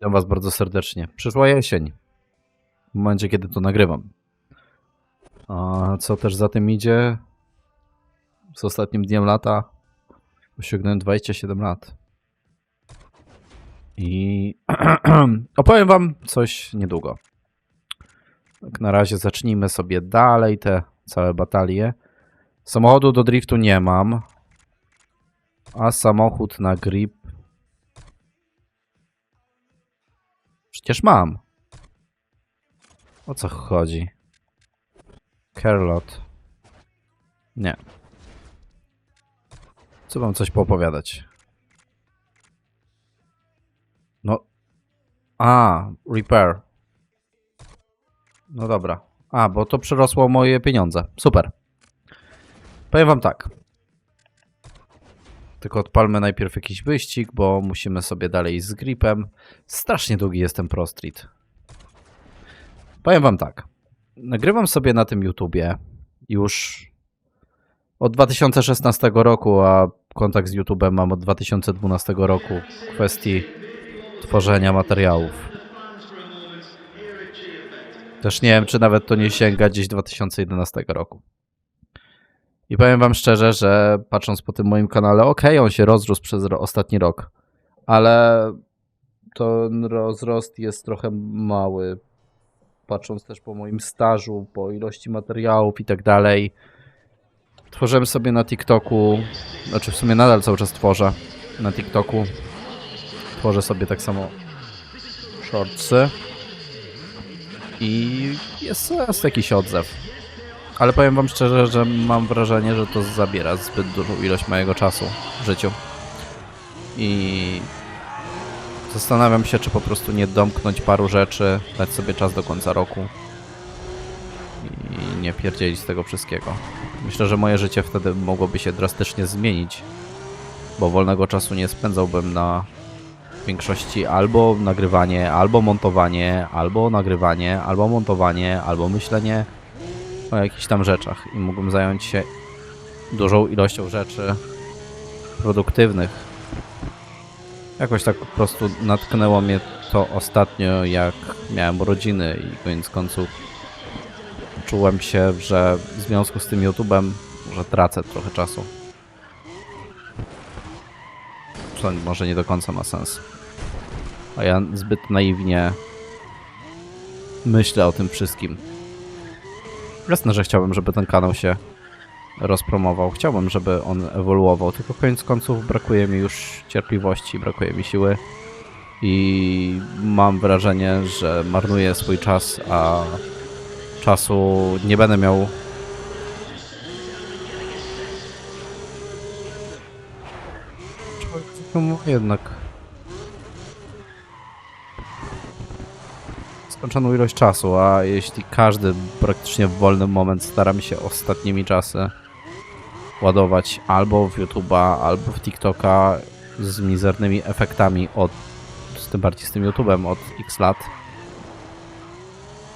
Witam Was bardzo serdecznie. Przyszła jesień. W momencie, kiedy to nagrywam. A co też za tym idzie? Z ostatnim dniem lata osiągnąłem 27 lat. I opowiem Wam coś niedługo. Tak na razie zacznijmy sobie dalej te całe batalie. Samochodu do driftu nie mam. A samochód na grip Przecież mam. O co chodzi? Carlot. Nie. Co wam coś poopowiadać? No. A, repair. No dobra. A, bo to przerosło moje pieniądze. Super. Powiem wam tak. Tylko odpalmy najpierw jakiś wyścig, bo musimy sobie dalej z gripem. Strasznie długi jest ten Pro Street. Powiem wam tak. Nagrywam sobie na tym YouTubie już od 2016 roku, a kontakt z YouTubem mam od 2012 roku w kwestii tworzenia materiałów. Też nie wiem, czy nawet to nie sięga gdzieś 2011 roku. I powiem wam szczerze, że patrząc po tym moim kanale, okej, on się rozrósł przez ostatni rok, ale ten rozrost jest trochę mały. Patrząc też po moim stażu, po ilości materiałów i tak dalej. Tworzyłem sobie na TikToku, znaczy w sumie nadal cały czas tworzę na TikToku. Tworzę sobie tak samo shortsy. I jest, jest jakiś odzew. Ale powiem wam szczerze, że mam wrażenie, że to zabiera zbyt dużą ilość mojego czasu w życiu. I zastanawiam się, czy po prostu nie domknąć paru rzeczy, dać sobie czas do końca roku i nie pierdzielić z tego wszystkiego. Myślę, że moje życie wtedy mogłoby się drastycznie zmienić, bo wolnego czasu nie spędzałbym na większości albo nagrywanie, albo montowanie, albo nagrywanie, albo montowanie, albo myślenie o jakichś tam rzeczach i mógłbym zająć się dużą ilością rzeczy produktywnych. Jakoś tak po prostu natknęło mnie to ostatnio, jak miałem urodziny i koniec końców czułem się, że w związku z tym YouTube'em, że tracę trochę czasu. Co może nie do końca ma sens. A ja zbyt naiwnie myślę o tym wszystkim. Jasne, że chciałbym, żeby ten kanał się rozpromował. Chciałbym, żeby on ewoluował, tylko koniec końców brakuje mi już cierpliwości, brakuje mi siły i mam wrażenie, że marnuję swój czas, a czasu nie będę miał. Człowiek jednak skończoną ilość czasu, a jeśli każdy praktycznie w wolny moment stara mi się ostatnimi czasy ładować albo w YouTube'a, albo w TikToka z mizernymi efektami od, z tym bardziej z tym YouTube'em od x lat,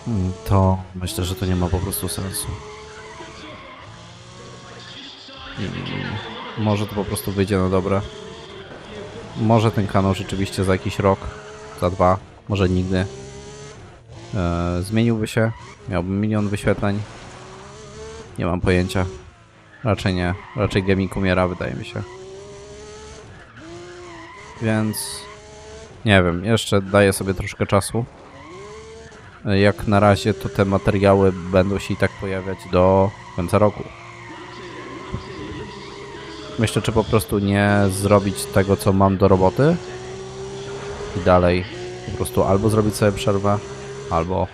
mm, to myślę, że to nie ma po prostu sensu. I może to po prostu wyjdzie na dobre. Może ten kanał rzeczywiście za jakiś rok, za dwa, może nigdy e, zmieniłby się. Miałbym milion wyświetleń. Nie mam pojęcia. Raczej nie. Raczej gaming umiera, wydaje mi się. Więc nie wiem, jeszcze daję sobie troszkę czasu. E, Jak na razie to te materiały będą się i tak pojawiać do końca roku. Myślę, czy po prostu nie zrobić tego, co mam do roboty i dalej po prostu albo zrobić sobie przerwę, albo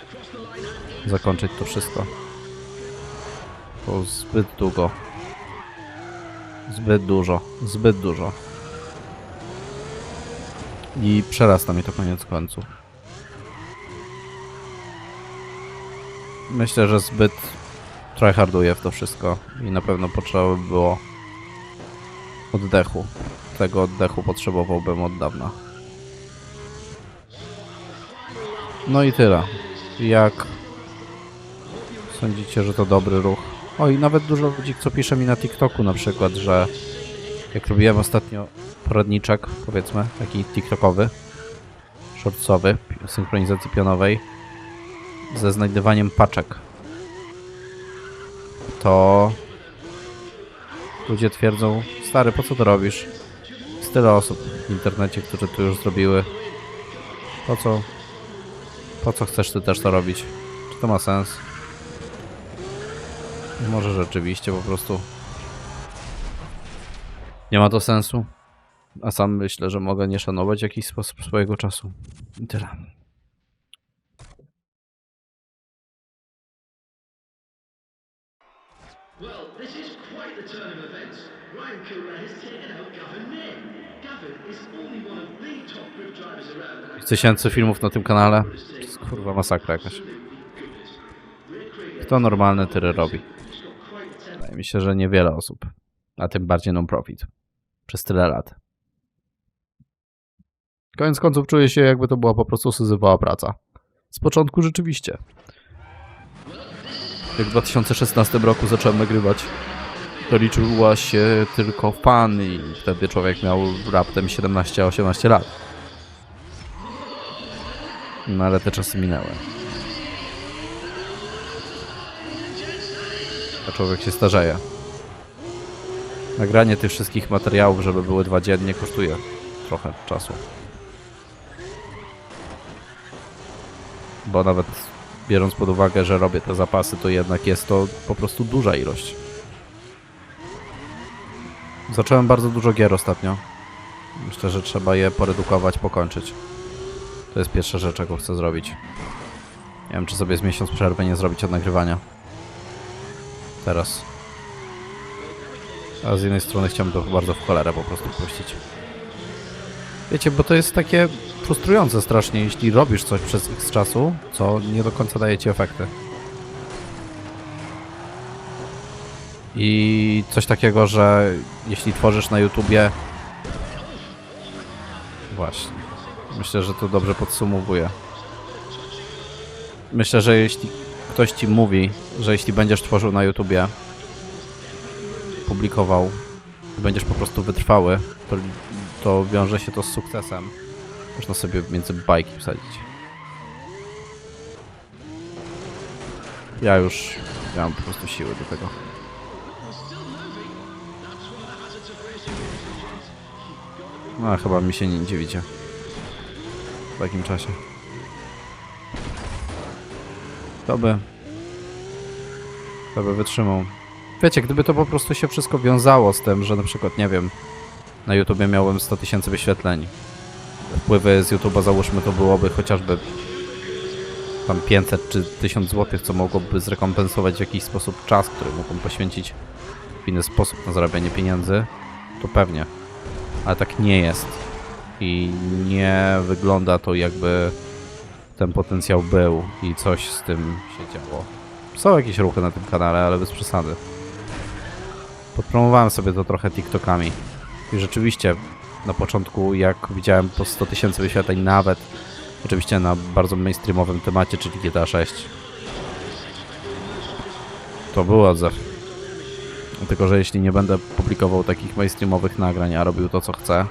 zakończyć to wszystko. Bo zbyt długo. Zbyt dużo. Zbyt dużo. I przerasta mi to koniec końców. Myślę, że zbyt tryharduję w to wszystko i na pewno potrzeba by było oddechu. Tego oddechu potrzebowałbym od dawna. No i tyle. Jak sądzicie, że to dobry ruch? Oj, nawet dużo ludzi, co pisze mi na TikToku na przykład, że jak robiłem ostatnio poradniczek, powiedzmy, taki TikTokowy, shortsowy synchronizacji pionowej ze znajdywaniem paczek, to ludzie twierdzą, stary, po co to robisz? Jest tyle osób w internecie, które to już zrobiły. Po co? Po co chcesz ty też to robić? Czy to ma sens? Może rzeczywiście po prostu nie ma to sensu. A sam myślę, że mogę nie szanować w jakiś sposób swojego czasu. I tyle. Well, this is quite the turn of events. Ryan has taken out. Tysięcy filmów na tym kanale. To jest kurwa masakra jakaś. Kto normalne tyry robi? Wydaje mi się, że niewiele osób. A tym bardziej non-profit. Przez tyle lat. Koniec końców czuję się, jakby to była po prostu syzyfowała praca. Z początku rzeczywiście. Jak w 2016 roku zacząłem nagrywać, to liczyła się tylko fan i wtedy człowiek miał raptem 17-18 lat. No ale te czasy minęły. A człowiek się starzeje. Nagranie tych wszystkich materiałów, żeby były dwa dziennie, kosztuje trochę czasu. Bo nawet biorąc pod uwagę, że robię te zapasy, to jednak jest to po prostu duża ilość. Zacząłem bardzo dużo gier ostatnio. Myślę, że trzeba je poredukować, pokończyć. To jest pierwsza rzecz, jaką chcę zrobić. Nie wiem, czy sobie z miesiąc przerwy nie zrobić od nagrywania. Teraz. A z jednej strony chciałbym to bardzo w cholerę po prostu puścić. Wiecie, bo to jest takie frustrujące strasznie, jeśli robisz coś przez x czasu, co nie do końca daje ci efekty. I coś takiego, że jeśli tworzysz na YouTubie... Właśnie. Myślę, że to dobrze podsumowuje. Myślę, że jeśli ktoś ci mówi, że jeśli będziesz tworzył na YouTubie, publikował, będziesz po prostu wytrwały, to, to wiąże się to z sukcesem. Można sobie między bajki wsadzić. Ja już nie mam po prostu siły do tego. No, chyba mi się nie dziwicie. W takim czasie. To by... To by wytrzymał. Wiecie, gdyby to po prostu się wszystko wiązało z tym, że na przykład, nie wiem, na YouTubie miałem 100 tysięcy wyświetleń. Wpływy z YouTube'a załóżmy to byłoby chociażby tam 500 czy 1000 zł, co mogłoby zrekompensować w jakiś sposób czas, który mógłbym poświęcić w inny sposób na zarabianie pieniędzy, to pewnie. Ale tak nie jest. I nie wygląda to jakby ten potencjał był i coś z tym się działo. Są jakieś ruchy na tym kanale, ale bez przesady. Podpromowałem sobie to trochę TikTokami. I rzeczywiście na początku, jak widziałem po 100 tysięcy wyświetleń nawet, oczywiście na bardzo mainstreamowym temacie, czyli GTA 6, to był odzew. Tylko, że jeśli nie będę publikował takich mainstreamowych nagrań, a robił to, co chcę,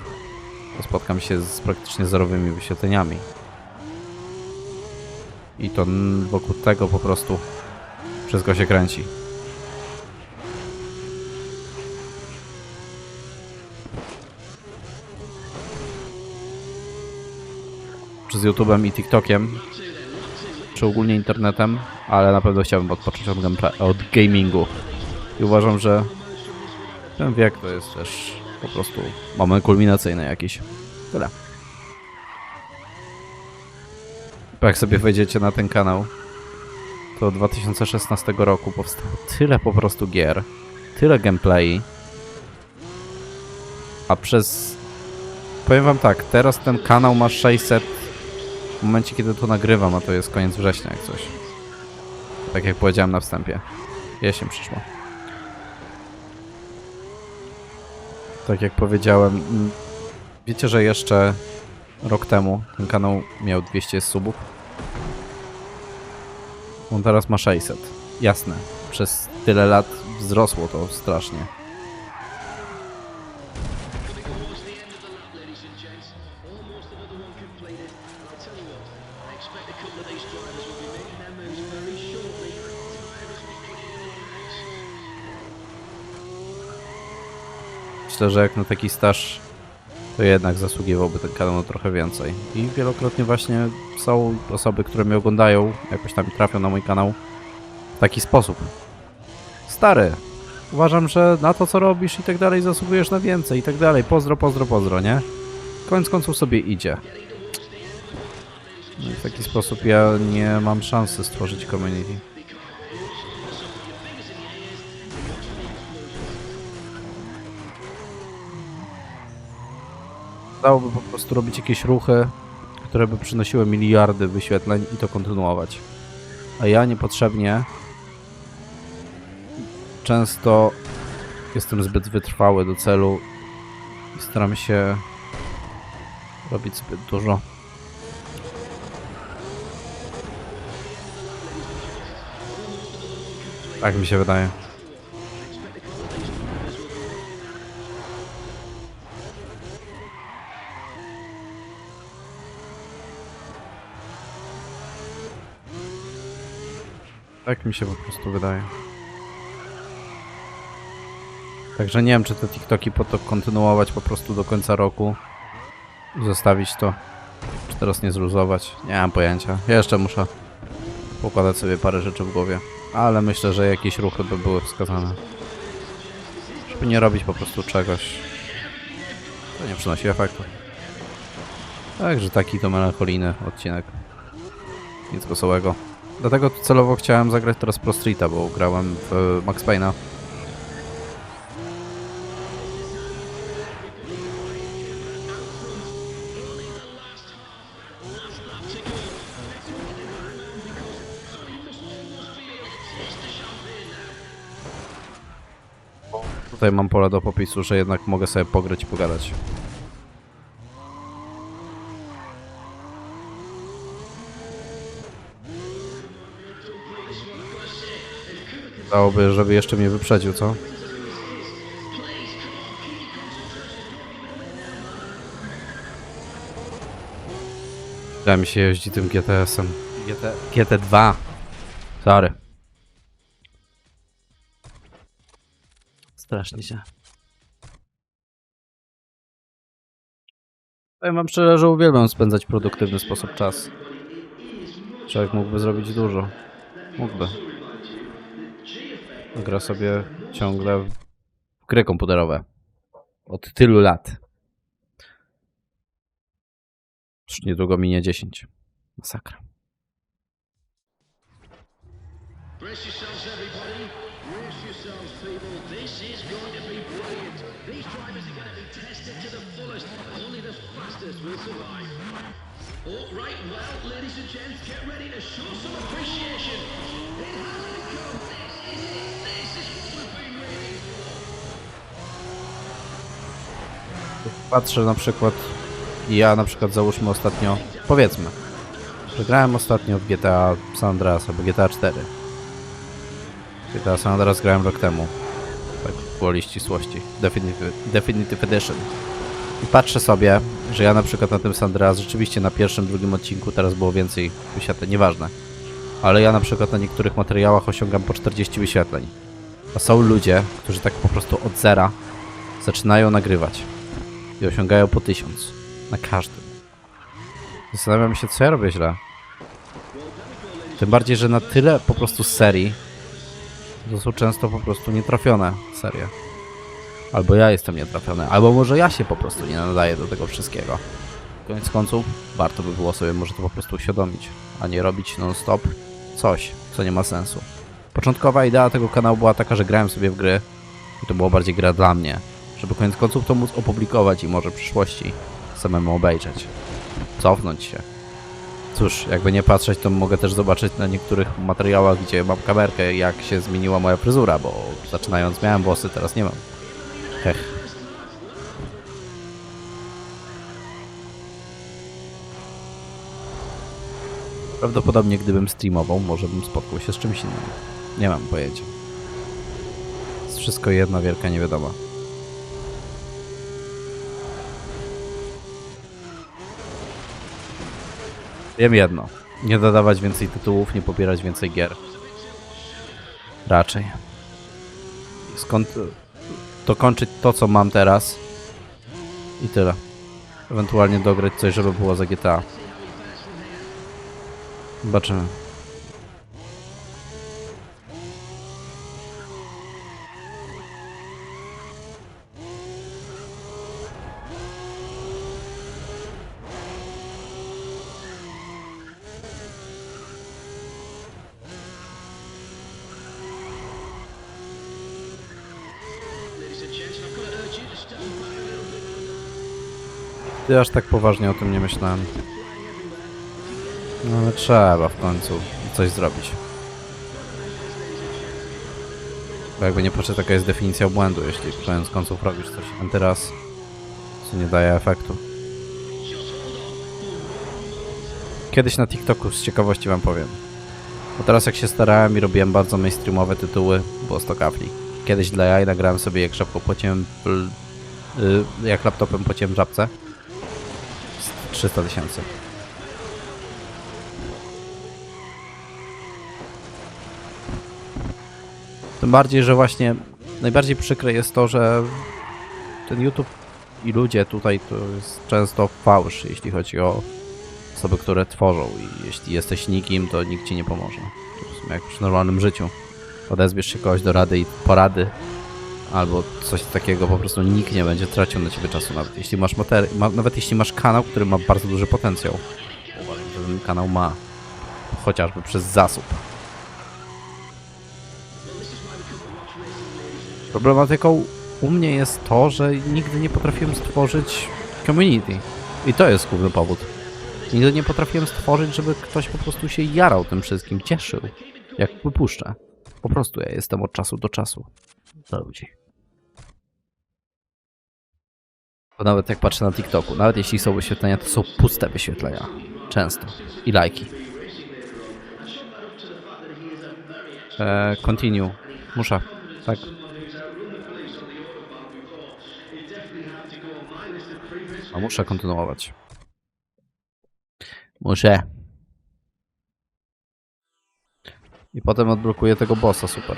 to spotkam się z praktycznie zerowymi wyświetleniami. I to wokół tego po prostu wszystko się kręci. Czy z YouTube'em i TikTokiem, czy ogólnie internetem, ale na pewno chciałbym odpocząć od, od gamingu. I uważam, że ten wiek to jest też po prostu moment kulminacyjny jakiś. Tyle. Jak sobie wejdziecie na ten kanał, to od 2016 roku powstało tyle po prostu gier, tyle gameplay, a przez... Powiem wam tak, teraz ten kanał ma 600 w momencie, kiedy to nagrywam, a to jest koniec września jak coś. Tak jak powiedziałem na wstępie. Jesień przyszła. Tak jak powiedziałem, mm, wiecie, że jeszcze rok temu ten kanał miał 200 subów? On teraz ma 600. Jasne. Przez tyle lat wzrosło to strasznie. Myślę, że jak na taki staż, to jednak zasługiwałby ten kanał na trochę więcej. I wielokrotnie właśnie są osoby, które mnie oglądają, jakoś tam trafią na mój kanał w taki sposób. Stary, uważam, że na to co robisz i tak dalej zasługujesz na więcej i tak dalej. Pozdro, pozdro, pozdro, nie? Koniec końców sobie idzie. No i w taki sposób ja nie mam szansy stworzyć community. Dałoby po prostu robić jakieś ruchy, które by przynosiły miliardy wyświetleń i to kontynuować. A ja niepotrzebnie często jestem zbyt wytrwały do celu i staram się robić zbyt dużo. Tak mi się wydaje. Tak mi się po prostu wydaje. Także nie wiem, czy te TikToki po to kontynuować po prostu do końca roku zostawić to, czy teraz nie zluzować. Nie mam pojęcia. Ja jeszcze muszę pokładać sobie parę rzeczy w głowie, ale myślę, że jakieś ruchy by były wskazane. Żeby nie robić po prostu czegoś, co nie przynosi efektu. Także taki to melancholijny odcinek. Nic wesołego. Dlatego celowo chciałem zagrać teraz Pro Streeta, bo grałem w Max Payne'a. Tutaj mam pole do popisu, że jednak mogę sobie pograć i pogadać. Dałoby, żeby jeszcze mnie wyprzedził, co? Da mi się jeździ tym GTS-em. GT, GT2. Sorry. Strasznie się. Powiem wam szczerze, że uwielbiam spędzać w produktywny sposób czas. Człowiek mógłby zrobić dużo. Mógłby. Gra sobie ciągle w gry komputerowe. Od tylu lat. Już niedługo minie 10. Masakra. All right, well, ladies and gents, get ready to show some appreciation. Patrzę na przykład, ja na przykład załóżmy ostatnio, powiedzmy, że grałem ostatnio w GTA San Andreas albo GTA 4. GTA San Andreas grałem rok temu. Tak, gwoli ścisłości. Definitive, Definitive Edition. I patrzę sobie, że ja na przykład na tym San Andreas rzeczywiście na pierwszym, drugim odcinku teraz było więcej wyświetleń, nieważne. Ale ja na przykład na niektórych materiałach osiągam po 40 wyświetleń. A są ludzie, którzy tak po prostu od zera zaczynają nagrywać i osiągają po tysiąc na każdym. Zastanawiam się, co ja robię źle. Tym bardziej, że na tyle po prostu serii to są często po prostu nietrafione serie. Albo ja jestem nietrafiony, albo może ja się po prostu nie nadaję do tego wszystkiego. Koniec końców, warto by było sobie może to po prostu uświadomić, a nie robić non-stop coś, co nie ma sensu. Początkowa idea tego kanału była taka, że grałem sobie w gry i to było bardziej gra dla mnie, żeby koniec końców to móc opublikować i może w przyszłości samemu obejrzeć. Cofnąć się. Cóż, jakby nie patrzeć, to mogę też zobaczyć na niektórych materiałach, gdzie mam kamerkę, jak się zmieniła moja fryzura, bo zaczynając miałem włosy, teraz nie mam. Hech. Prawdopodobnie gdybym streamował, może bym spotkał się z czymś innym. Nie mam pojęcia. Jest wszystko jedna wielka niewiadoma. Wiem jedno. Nie dodawać więcej tytułów, nie pobierać więcej gier. Raczej. Skąd dokończyć to, co mam teraz. I tyle. Ewentualnie dograć coś, żeby było za GTA. Zobaczymy. Ladies and gents, I've got to urge you to stand back a little Ty aż tak poważnie o tym nie myślałem. No ale trzeba w końcu coś zrobić. Bo jakby nie patrzę, taka jest definicja błędu, jeśli koniec końców robisz coś antyraz, co nie daje efektu. Kiedyś na TikToku z ciekawości wam powiem. Bo teraz jak się starałem i robiłem bardzo mainstreamowe tytuły, było 100 kafli. Kiedyś dla jaj nagrałem sobie jak szybko płaciłem, pl- y, jak laptopem płaciłem żabce. 300 tysięcy. Tym bardziej, że właśnie najbardziej przykre jest to, że ten YouTube i ludzie tutaj to jest często fałsz, jeśli chodzi o osoby, które tworzą i jeśli jesteś nikim, to nikt ci nie pomoże. To jak przy normalnym życiu. Odezwiesz się kogoś do rady i porady, albo coś takiego, po prostu nikt nie będzie tracił na ciebie czasu, nawet jeśli masz materi- ma, nawet jeśli masz kanał, który ma bardzo duży potencjał. Uważam, że ten kanał ma, chociażby przez zasób. Problematyką u mnie jest to, że nigdy nie potrafiłem stworzyć community. I to jest główny powód. Nigdy nie potrafiłem stworzyć, żeby ktoś po prostu się jarał tym wszystkim, cieszył, jak wypuszczę. Po prostu ja jestem od czasu do czasu dla ludzi. Bo nawet jak patrzę na TikToku, nawet jeśli są wyświetlenia, to są puste wyświetlenia. Często. I lajki. Eee, continue. Muszę. Tak. A muszę kontynuować. Muszę. I potem odblokuję tego bossa, super.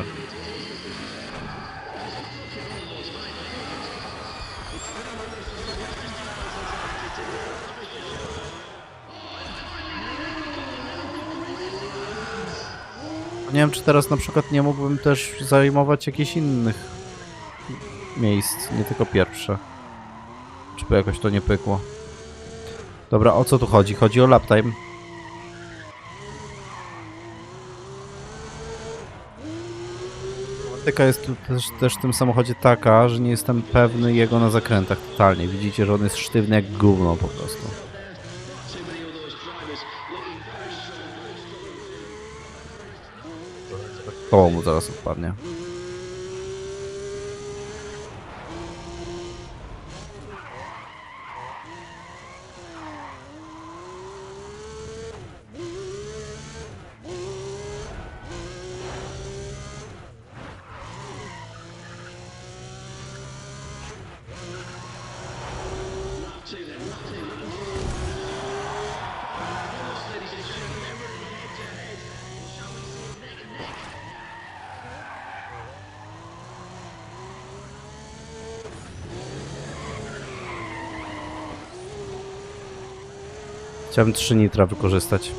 Nie wiem, czy teraz na przykład nie mógłbym też zajmować jakichś innych miejsc, nie tylko pierwsze. Czy by jakoś to nie pykło? Dobra, o co tu chodzi? Chodzi o laptime. Problematyka jest też, też w tym samochodzie taka, że nie jestem pewny jego na zakrętach totalnie. Widzicie, że on jest sztywny jak gówno po prostu. Koło mu zaraz odpadnie. Chciałbym 3 nitra wykorzystać.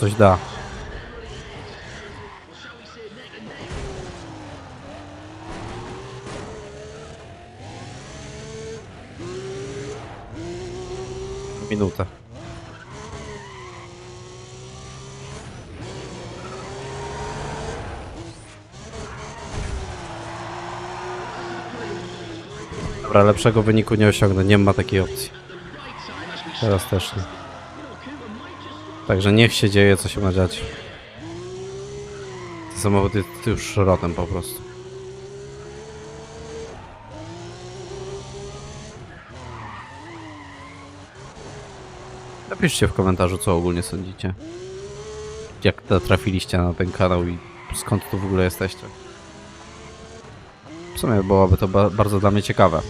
Coś da. Minutę. Dobra, lepszego wyniku nie osiągnę, nie ma takiej opcji. Teraz też nie. Także niech się dzieje, co się ma dziać. Ten samochód jest już szrotem po prostu. Napiszcie w komentarzu, co ogólnie sądzicie. Jak trafiliście na ten kanał i skąd tu w ogóle jesteście. W sumie byłoby to ba bardzo dla mnie ciekawe.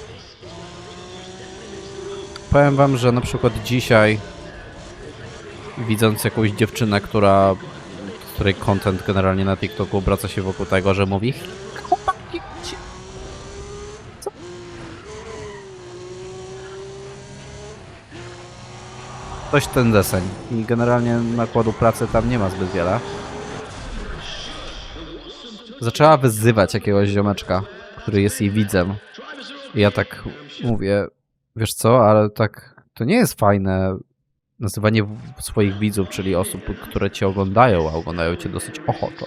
Powiem wam, że na przykład dzisiaj widząc jakąś dziewczynę, która której content generalnie na TikToku obraca się wokół tego, że mówi chłopaki, gdzie- co? Coś ten deseń i generalnie nakładu pracy tam nie ma zbyt wiele. Zaczęła wyzywać jakiegoś ziomeczka, który jest jej widzem. I ja tak mówię, wiesz co, ale tak to nie jest fajne nazywanie swoich widzów, czyli osób, które cię oglądają, a oglądają cię dosyć ochoczo.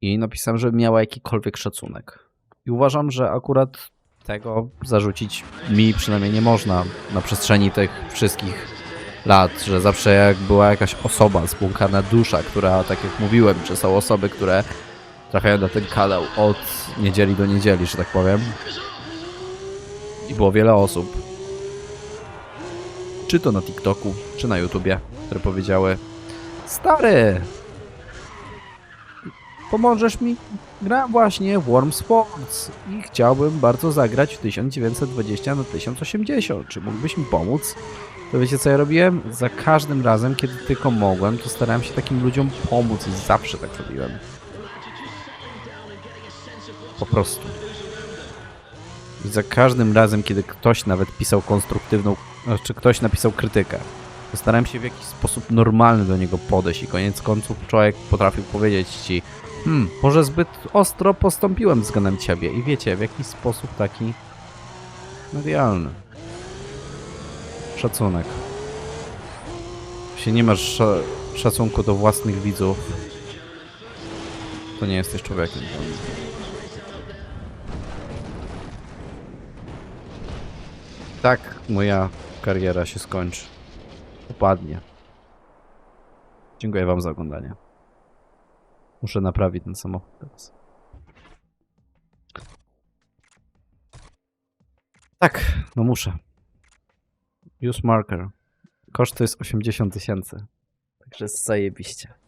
I napisałem, że miała jakikolwiek szacunek. I uważam, że akurat tego zarzucić mi przynajmniej nie można na przestrzeni tych wszystkich lat, że zawsze jak była jakaś osoba, spłukana dusza, która, tak jak mówiłem, że są osoby, które trafiają na ten kanał od niedzieli do niedzieli, że tak powiem. I było wiele osób, czy to na TikToku, czy na YouTubie, które powiedziały Stary! Pomożesz mi? Gram właśnie w Worm Sports i chciałbym bardzo zagrać w 1920 na 1080. Czy mógłbyś mi pomóc? To wiecie co ja robiłem? Za każdym razem, kiedy tylko mogłem, to starałem się takim ludziom pomóc i zawsze tak robiłem. Po prostu. I za każdym razem, kiedy ktoś nawet pisał konstruktywną, czy ktoś napisał krytykę, to starałem się w jakiś sposób normalny do niego podejść i koniec końców człowiek potrafił powiedzieć ci hmm, może zbyt ostro postąpiłem względem ciebie i wiecie, w jakiś sposób taki medialny. Szacunek. Jeśli nie masz sza szacunku do własnych widzów, to nie jesteś człowiekiem. Tak moja kariera się skończy. Upadnie. Dziękuję wam za oglądanie. Muszę naprawić ten samochód teraz. Tak, no muszę. Use marker. Koszt to jest 80 tysięcy. Także zajebiście.